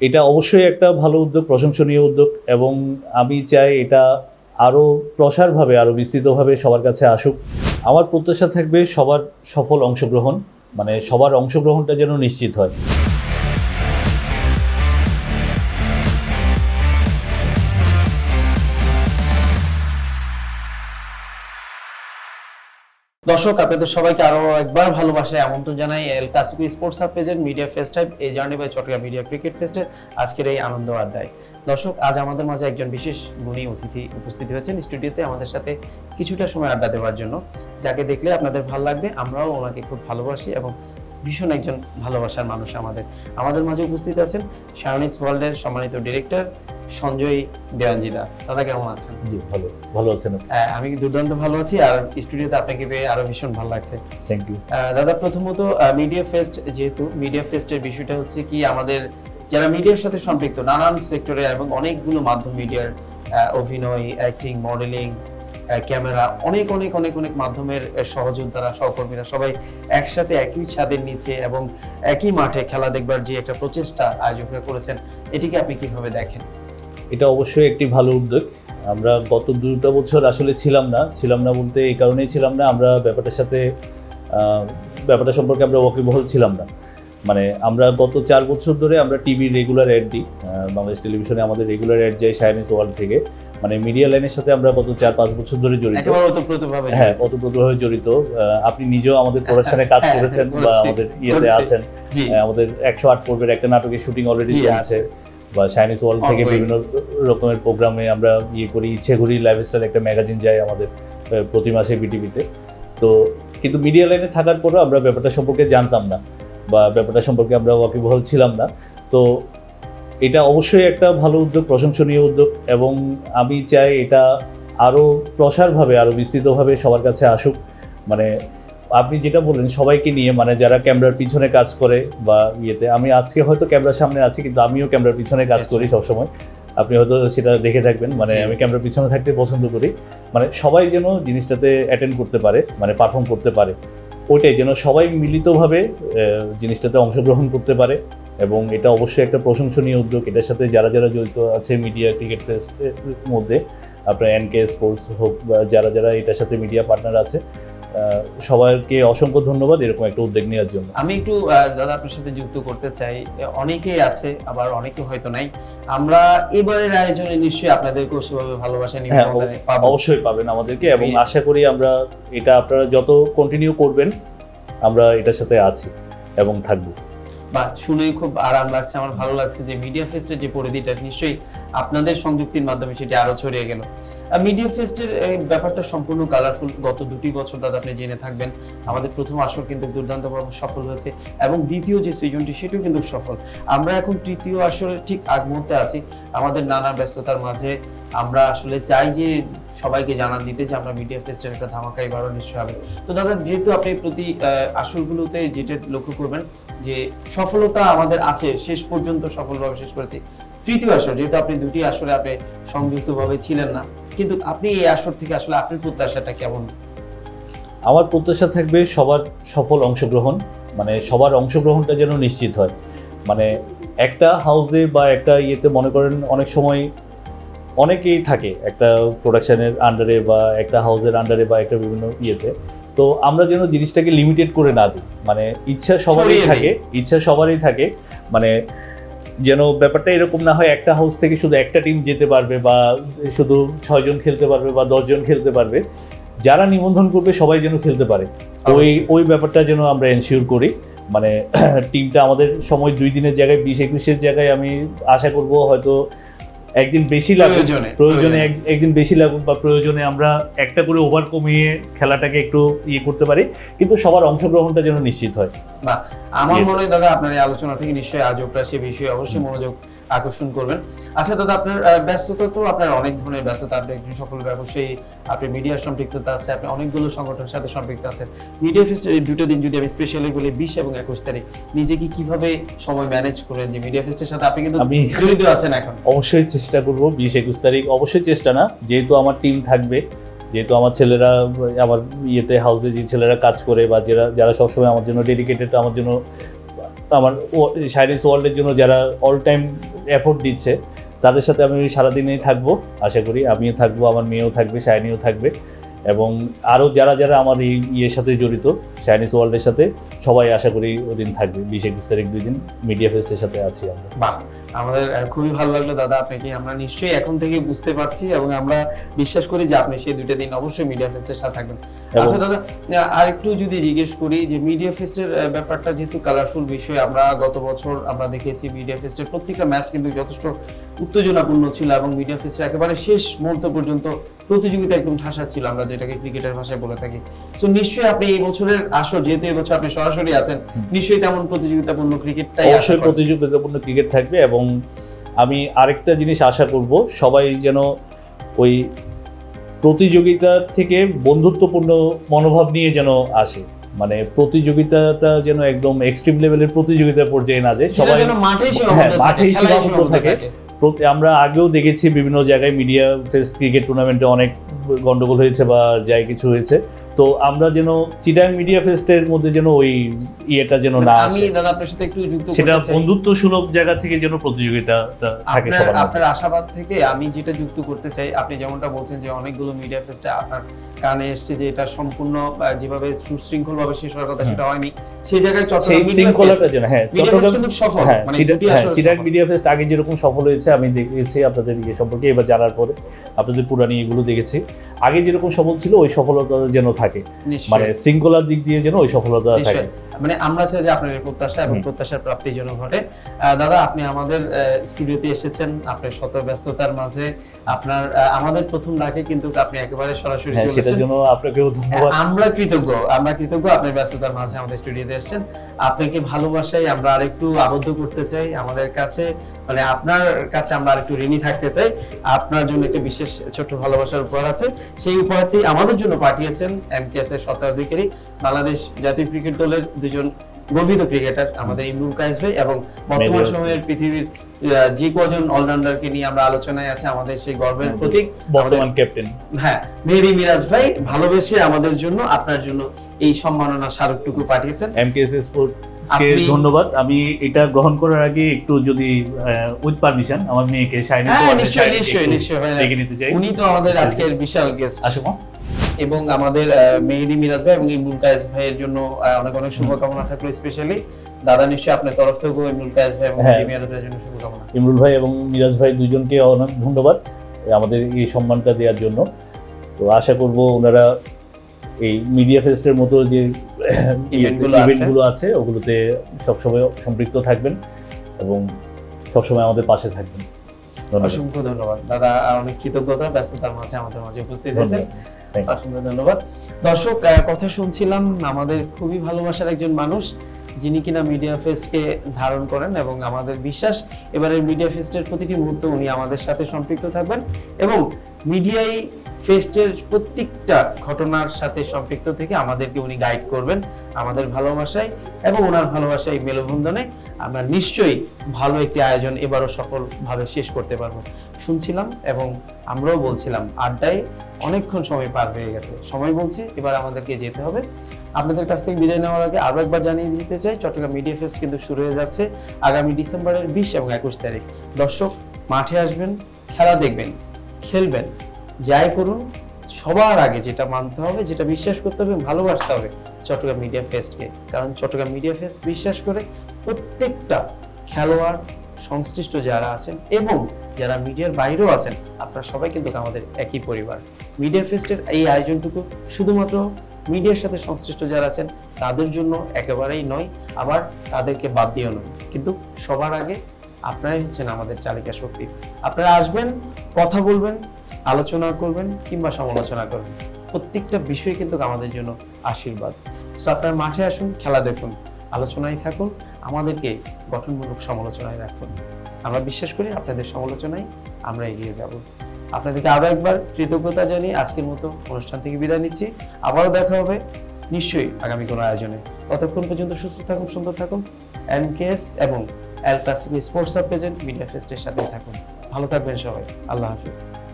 এটা অবশ্যই একটা ভালো উদ্যোগ, প্রশংসনীয় উদ্যোগ এবং আমি চাই এটা আরও প্রসারভাবে, আরও বিস্তৃতভাবে সবার কাছে আসুক। আমার প্রত্যাশা থাকবে সবার সফল অংশগ্রহণ মানে সবার অংশগ্রহণটা যেন নিশ্চিত হয়। দর্শক, আপনাদের সবাইকে আরও একবার ভালোবাসায় আমন্ত্রণ জানাই El Clasico sports hub present media fest type এই journey by Chittagong media cricket ফেস্টের আজকের এই আনন্দ আড্ডায়। দর্শক, আজ আমাদের মাঝে একজন বিশেষ গুণী অতিথি উপস্থিত হয়েছেন স্টুডিওতে আমাদের সাথে কিছুটা সময় আড্ডা দেওয়ার জন্য, যাকে দেখলে আপনাদের ভালো লাগবে, আমরাও ওনাকে খুব ভালোবাসি এবং ভীষণ একজন ভালোবাসার মানুষ আমাদের। আমাদের মাঝে উপস্থিত আছেন শায়নিস ওয়ার্ল্ডের সম্মানিত ডিরেক্টর সঞ্জয় দেওয়ানজিদা। দাদা কেমন আছেন? জি ভালো। ভালো আছেন হ্যাঁ, আমি দুর্দান্ত ভালো আছি আর স্টুডিওতে আপনাকে পেয়ে আরও ভীষণ ভালো লাগছে। থ্যাংক ইউ দাদা প্রথমত মিডিয়া ফেস্ট যেহেতু মিডিয়া ফেস্টের বিষয়টা হচ্ছে কি আমাদের যারা মিডিয়ার সাথে সম্পৃক্ত নানান সেক্টরে এবং অনেকগুলো মাধ্যম মিডিয়ার অভিনয় অ্যাক্টিং মডেলিং ক্যামেরা অনেক অনেক অনেক অনেক মাধ্যমের সহযোদ্ধারা সহকর্মীরা সবাই একসাথে একই ছাদের নিচে এবং একই মাঠে খেলা দেখবার যে একটা প্রচেষ্টা আয়োজকরা করেছেন এটিকে আপনি কীভাবে দেখেন? এটা অবশ্যই একটি ভালো উদ্যোগ। আমরা গত দুটো বছর আসলে ছিলাম না ছিলাম না বলতে এই কারণেই ছিলাম না আমরা ব্যাপারটার সাথে ব্যাপারটা সম্পর্কে আমরা ওয়াকিবহল ছিলাম না। মানে আমরা গত চার বছর ধরে আমরা টিভির রেগুলার অ্যাড দিই বাংলাদেশ টেলিভিশনে আমাদের রেগুলার অ্যাড যায় সায়েন্স ওয়ার্ল্ড থেকে। মানে মিডিয়া লাইনের সাথে আমরা গত চার পাঁচ বছর ধরে জড়িত। হ্যাঁ অতপ্রতভাবে জড়িত। আপনি নিজেও আমাদের প্রোডাকশনে কাজ হ্যাঁ, করেছেন বা আমাদের ইয়েতে আছেন। আমাদের একশো আট পর্বের একটা নাটকের শুটিং অলরেডি চলছে। বা চাইনিজ ওয়ার্ল্ড থেকে বিভিন্ন রকমের প্রোগ্রামে আমরা ইয়ে করি। ইচ্ছে করি লাইফস্টাইল একটা ম্যাগাজিন যায় আমাদের প্রতি মাসে বিটিভিতে তো কিন্তু মিডিয়া লাইনে থাকার পরেও আমরা ব্যাপারটা সম্পর্কে জানতাম না বা ব্যাপারটা সম্পর্কে আমরা ওয়াকিবহল ছিলাম না। তো এটা অবশ্যই একটা ভালো উদ্যোগ প্রশংসনীয় উদ্যোগ এবং আমি চাই এটা আরও প্রসারভাবে আরও বিস্তৃতভাবে সবার কাছে আসুক। মানে আপনি যেটা বললেন সবাইকে নিয়ে মানে যারা ক্যামেরার পিছনে কাজ করে বা ইয়েতে আমি আজকে হয়তো ক্যামেরার সামনে আছি কিন্তু আমিও ক্যামেরার পিছনে কাজ করি সবসময়। আপনি হয়তো সেটা দেখে থাকবেন মানে আমি ক্যামেরার পিছনে থাকতে পছন্দ করি। মানে সবাই যেন জিনিসটাতে অ্যাটেন্ড করতে পারে মানে পারফর্ম করতে পারে। ওইটাই যেন সবাই মিলিতভাবে জিনিসটাতে অংশগ্রহণ করতে পারে এবং এটা অবশ্যই একটা প্রশংসনীয় উদ্যোগ। এটার সাথে যারা যারা জড়িত আছে মিডিয়া ক্রিকেট মধ্যে আপনার এনকে স্পোর্টস হোক বা যারা যারা এটার সাথে মিডিয়া পার্টনার আছে সবাইকে অসংখ্য ধন্যবাদ এরকম একটা উদ্যোগ নেওয়ার জন্য। আমি একটু দাদা আপনার সাথে যুক্ত করতে চাই। অনেকেই আছে আবার অনেকে হয়তো নাই। আমরা এবারের আয়োজনে নিশ্চয়ই আপনাদেরকেও সেভাবে ভালোবাসা নিয়ে হ্যাঁ অবশ্যই পাবেন আমাদেরকে এবং আশা করি আমরা এটা আপনারা যত কন্টিনিউ করবেন আমরা এটার সাথে আছি এবং থাকব। বা শুনে খুব আরাম লাগছে, আমার ভালো লাগছে যে মিডিয়া ফেস্টের যে পরিধিটা, নিশ্চয়ই আপনাদের সংযুক্তির মাধ্যমে সেটি আরও ছড়িয়ে গেল। মিডিয়া ফেস্টের ব্যাপারটা সম্পূর্ণ কালারফুল গত দুটি বছর দাদা আপনি জেনে থাকবেন, আমাদের প্রথম আসর কিন্তু দুর্দান্তভাবে সফল হয়েছে এবং দ্বিতীয় যে সিজনটি সেটিও কিন্তু সফল। আমরা এখন তৃতীয় আসরের ঠিক আগ মুহূর্তে আছি, আমাদের নানা ব্যস্ততার মাঝে আমরা আসলে চাই যে সবাইকে জানান দিতে যে আমরা মিডিয়া ফেস্টের একটা ধামাকা এবারও নিশ্চয় হবে। তো দাদা, যেহেতু আপনি প্রতি আসরগুলোতে যেটা লক্ষ্য করবেন যে সফলতা আমাদের আছে, শেষ পর্যন্ত সফলভাবে শেষ করেছি। তৃতীয় আসর, যেহেতু আপনি দুটি আসরে আপনি সংযুক্তভাবে ছিলেন না, কিন্তু আপনি এই আসর থেকে আসলে আপনার প্রত্যাশাটা কেমন? আমার প্রত্যাশা থাকবে সবার সফল অংশগ্রহণ মানে সবার অংশগ্রহণটা যেন নিশ্চিত হয়। মানে একটা হাউসে বা একটা ইয়েতে মনে করেন অনেক সময় অনেকেই থাকে, একটা প্রোডাকশনের আন্ডারে বা একটা হাউসের আন্ডারে বা একটা বিভিন্ন ইয়েতে। তো আমরা যেন জিনিসটাকে লিমিটেড করে না দিই। মানে ইচ্ছা সবারই থাকে ইচ্ছা সবারই থাকে। মানে যেন ব্যাপারটা এরকম না হয় একটা হাউস থেকে শুধু একটা টিম যেতে পারবে বা শুধু ছয়জন খেলতে পারবে বা দশজন খেলতে পারবে। যারা নিবন্ধন করবে সবাই যেন খেলতে পারে। ওই ওই ব্যাপারটা যেন আমরা এনশিওর করি। মানে টিমটা আমাদের সময় দুই দিনের জায়গায় বিশ একুশের জায়গায় আমি আশা করব হয়তো একদিন বেশি লাগুক প্রয়োজনে প্রয়োজনে এক- একদিন বেশি লাগুক বা প্রয়োজনে আমরা একটা করে ওভার কমিয়ে খেলাটাকে একটু ইয়ে করতে পারি কিন্তু সবার অংশগ্রহণটা যেন নিশ্চিত হয়। আমার মনে হয় দাদা আপনার এই আলোচনা থেকে নিশ্চয়ই আজবটা সে বিষয়ে অবশ্যই মনোযোগ আকর্ষণ করবেন। আচ্ছা দাদা আপনার ব্যস্ততা তো আপনার অনেক ধরনের ব্যস্ততা। আপনি একজন সফল ব্যবসায়ী আপনি মিডিয়ার সম্পৃক্ততা আছে আপনি অনেকগুলো সংগঠনের সাথে সম্পৃক্ত আছেন। মিডিয়া ফেস্টের এই দুটো দিন যদি আমি স্পেশালি বলি বিশ এবং একুশ তারিখ নিজেকে কীভাবে সময় ম্যানেজ করেন যে মিডিয়া ফেস্টের সাথে? আপনি কিন্তু জড়িত আছেন এখন। অবশ্যই চেষ্টা করব বিশ একুশ তারিখ অবশ্যই চেষ্টা না। যেহেতু আমার টিম থাকবে যেহেতু আমার ছেলেরা আমার ইয়েতে হাউসে যে ছেলেরা কাজ করে বা যারা যারা সবসময় আমার জন্য ডেডিকেটেড আমার জন্য আমার সাইরিস ওয়ার্ল্ডের জন্য যারা অল টাইম এফোর্ট দিচ্ছে, তাদের সাথে আমি সারাদিনেই থাকব। আশা করি আমিও থাকব, আমার মেয়েও থাকবে, শাইনিও থাকবে। এবং আরও যারা যারা আমার এই ইয়ের সাথে জড়িত চাইনিজ ওয়ার্ল্ডের সাথে, সবাই আশা করি ওদিন থাকবে। বিশ একুশ তারিখ দুই দিন মিডিয়া ফেস্টের সাথে আছি আমরা। আমাদের খুবই ভালো লাগল। দাদা আপনাকে আমরা নিশ্চয়ই এখন থেকে বুঝতে পারছি এবং আমরা বিশ্বাস করি যে আপনি সেই দুইটা দিন অবশ্যই মিডিয়া ফেস্টের সাথে থাকবেন। আচ্ছা দাদা আর একটু যদি জিজ্ঞেস করি যে মিডিয়া ফেস্টের ব্যাপারটা যেহেতু কালারফুল বিষয় আমরা গত বছর আমরা দেখেছি মিডিয়া ফেস্টের প্রত্যেকটা ম্যাচ কিন্তু যথেষ্ট উত্তেজনাপূর্ণ ছিল এবং মিডিয়া ফেস্টের একেবারে শেষ মুহূর্ত পর্যন্ত প্রতিযোগিতা একদম ঠাসা ছিল আমরা যেটাকে ক্রিকেটের ভাষায় বলে থাকি। তো নিশ্চয়ই আপনি এই বছরের আসর যেহেতু এই বছর আপনি সরাসরি আছেন নিশ্চয়ই তেমন প্রতিযোগিতাপূর্ণ ক্রিকেটটাই অবশ্যই প্রতিযোগিতাপূর্ণ ক্রিকেট থাকবে এবং আমি আরেকটা জিনিস আশা করব সবাই যেন ওই প্রতিযোগিতা থেকে বন্ধুত্বপূর্ণ মনোভাব নিয়ে যেন আসে। মানে প্রতিযোগিতাটা যেন একদম এক্সট্রিম লেভেলের প্রতিযোগিতা পর্যায়ে না যায় সবাই যেন মাঠেই হ্যাঁ, সীমাবদ্ধ থাকে, আমরা আগেও দেখেছি বিভিন্ন জায়গায় মিডিয়া ফেস্ট ক্রিকেট টুর্নামেন্টে অনেক গন্ডগোল হয়েছে বা যাই কিছু হয়েছে তো আমরা যেন চিটাং মিডিয়া ফেস্টের মধ্যে যেন ওই ইয়েটা যেন না আমি দাদা আপনার সাথে একটু যুক্ত সেটা বন্ধুত্ব সুলভ জায়গা থেকে যেন প্রতিযোগিতাটা থাকে সবার আপনার আশাবাদ থেকে আমি যেটা যুক্ত করতে চাই আপনি যেমনটা বলছেন যে অনেকগুলো মিডিয়া ফেস্টে আপনার কানে এসেছে যে এটা সম্পূর্ণ যেভাবে সুশৃঙ্খল ভাবে শেষ হওয়ার কথা সেটা হয়নি সেই জায়গায় চট্টগ্রাম মিডিয়া শৃঙ্খলাটা যেন হ্যাঁ চট্টগ্রাম কিন্তু সফল হ্যাঁ মানে চিটাং হ্যাঁ চিটাং। মিডিয়া ফেস্ট আগে যেরকম সফল হয়েছে আমি দেখেছি আপনাদের ইয়ে সম্পর্কে এবার জানার পরে। আপনাদের পুরানি এগুলো দেখেছি। আগে যেরকম সফল ছিল ওই সফলতা যেন থাকে। মানে শৃঙ্খলার দিক দিয়ে যেন ওই সফলতা থাকে। মানে আমরা চাই যে আপনার এই প্রত্যাশা এবং প্রত্যাশার প্রাপ্তি যেন ঘটে। দাদা আপনি আমাদের স্টুডিওতে এসেছেন আপনার শত ব্যস্ততার মাঝে। আপনার আমাদের প্রথম ডাকে কিন্তু আপনি একেবারে সরাসরি হ্যাঁ সেটার জন্য আপনাকেও ধন্যবাদ। আমরা কৃতজ্ঞ আমরা কৃতজ্ঞ আপনার ব্যস্ততার মাঝে আমাদের স্টুডিওতে এসেছেন। আপনাকে ভালোবাসাই আমরা আরেকটু আবদ্ধ করতে চাই আমাদের কাছে। মানে আপনার কাছে আমরা আরেকটু ঋণী থাকতে চাই। আপনার জন্য একটা বিশেষ ছোট্ট ভালোবাসার উপহার আছে। সেই উপহারটি আমাদের জন্য পাঠিয়েছেন এমকেএস এর শতাধিকারী বাংলাদেশ জাতীয় ক্রিকেট দলের দুজন গর্বিত ক্রিকেটার আমাদের ইমরুল কায়েস ভাই এবং বর্তমান সময়ের পৃথিবীর যে কজন অলরাউন্ডারকে নিয়ে আমরা আলোচনায় আছে আমাদের সেই গর্বের প্রতীক বর্তমান ক্যাপ্টেন হ্যাঁ মেহেদি মিরাজ ভাই ভালোবেসে আমাদের জন্য আপনার জন্য এই সম্মাননা স্মারকটুকু পাঠিয়েছেন। এমকেএস আপনি- ধন্যবাদ। আমি এটা গ্রহণ করার আগে একটু যদি উইথ পারমিশন আমার মেয়েকে শাইনি হ্যাঁ নিশ্চয়ই নিশ্চয়ই নিশ্চয়ই নিতে চাই। উনি তো আমাদের আজকের বিশাল গেস্ট আসো মা। এবং আমাদের মেহেদি মিরাজ ভাই এবং ইমরুল কায়েস ভাইয়ের জন্য অনেক অনেক শুভকামনা থাকল স্পেশালি দাদা নিশ্চয়ই আপনার তরফ থেকেও ইমরুল কায়েস ভাই এবং হ্যাঁ। মেহেদি মিরাজ ভাইয়ের জন্য শুভকামনা। ইমরুল ভাই এবং মিরাজ ভাই দুজনকে অনেক ধন্যবাদ আমাদের এই সম্মানটা দেওয়ার জন্য। তো আশা করব ওনারা এই মিডিয়া ফেস্টের মতো যে ইভেন্টগুলো আছে ওগুলোতে সবসময় সম্পৃক্ত থাকবেন এবং সবসময় আমাদের পাশে থাকবেন। অসংখ্য ধন্যবাদ। দাদা অনেক কৃতজ্ঞতা ব্যস্ততার মাঝে আমাদের মাঝে উপস্থিত হয়েছেন. অসংখ্য ধন্যবাদ। দর্শক কথা শুনছিলাম আমাদের খুবই ভালোবাসার একজন মানুষ যিনি কিনা মিডিয়া ফেস্টকে ধারণ করেন এবং আমাদের বিশ্বাস এবারের মিডিয়া ফেস্টের প্রতিটি মুহূর্ত উনি আমাদের সাথে সম্পৃক্ত থাকবেন এবং মিডিয়াই ফেস্টের প্রত্যেকটা ঘটনার সাথে সম্পৃক্ত থেকে আমাদেরকে উনি গাইড করবেন আমাদের ভালোবাসায় এবং ওনার ভালোবাসায় মেলবন্ধনে। আমরা নিশ্চয়ই ভালো একটি আয়োজন এবারও সফলভাবে শেষ করতে পারব। শুনছিলাম এবং আমরাও বলছিলাম, আড্ডায় অনেকক্ষণ সময় পার হয়ে গেছে। সময় বলছে, এবার আমাদেরকে যেতে হবে। আপনাদের কাছ থেকে বিদায় নেওয়ার আগে আরও একবার জানিয়ে দিতে চাই, চট্টগ্রাম মিডিয়া ফেস্ট কিন্তু শুরু হয়ে যাচ্ছে আগামী ডিসেম্বরের বিশ এবং একুশ তারিখ। দর্শক, মাঠে আসবেন, খেলা দেখবেন, খেলবেন, যাই করুন, সবার আগে যেটা মানতে হবে, যেটা বিশ্বাস করতে হবে, ভালোবাসতে হবে চট্টগ্রাম মিডিয়া ফেস্টকে। কারণ চট্টগ্রাম মিডিয়া ফেস্ট বিশ্বাস করে প্রত্যেকটা খেলোয়াড়, সংশ্লিষ্ট যারা আছেন এবং যারা মিডিয়ার বাইরেও আছেন, আপনারা সবাই কিন্তু আমাদের একই পরিবার। মিডিয়া ফেস্টের এই আয়োজনটুকু শুধুমাত্র মিডিয়ার সাথে সংশ্লিষ্ট যারা আছেন, তাদের জন্য একেবারেই নয়, আবার তাদেরকে বাদ দিয়েও নয়। কিন্তু সবার আগে আপনারাই হচ্ছেন আমাদের চালিকা শক্তি। আপনারা আসবেন, কথা বলবেন, আলোচনা করবেন কিংবা সমালোচনা করবেন। প্রত্যেকটা বিষয় কিন্তু আমাদের জন্য আশীর্বাদ। সো আপনার মাঠে আসুন, খেলা দেখুন, আলোচনায় থাকুন আমাদেরকে গঠনমূলক সমালোচনায় রাখুন। আমরা বিশ্বাস করি আপনাদের সমালোচনায় আমরা এগিয়ে যাব। আপনাদেরকে আরও একবার কৃতজ্ঞতা জানিয়ে আজকের মতো অনুষ্ঠান থেকে বিদায় নিচ্ছি। আবারও দেখা হবে নিশ্চয়ই আগামী কোনো আয়োজনে। ততক্ষণ পর্যন্ত সুস্থ থাকুন, সুন্দর থাকুন। এমকেএস এবং El Clasico sports hub present media ফেস্টের সাথে থাকুন। ভালো থাকবেন সবাই। আল্লাহ হাফিজ।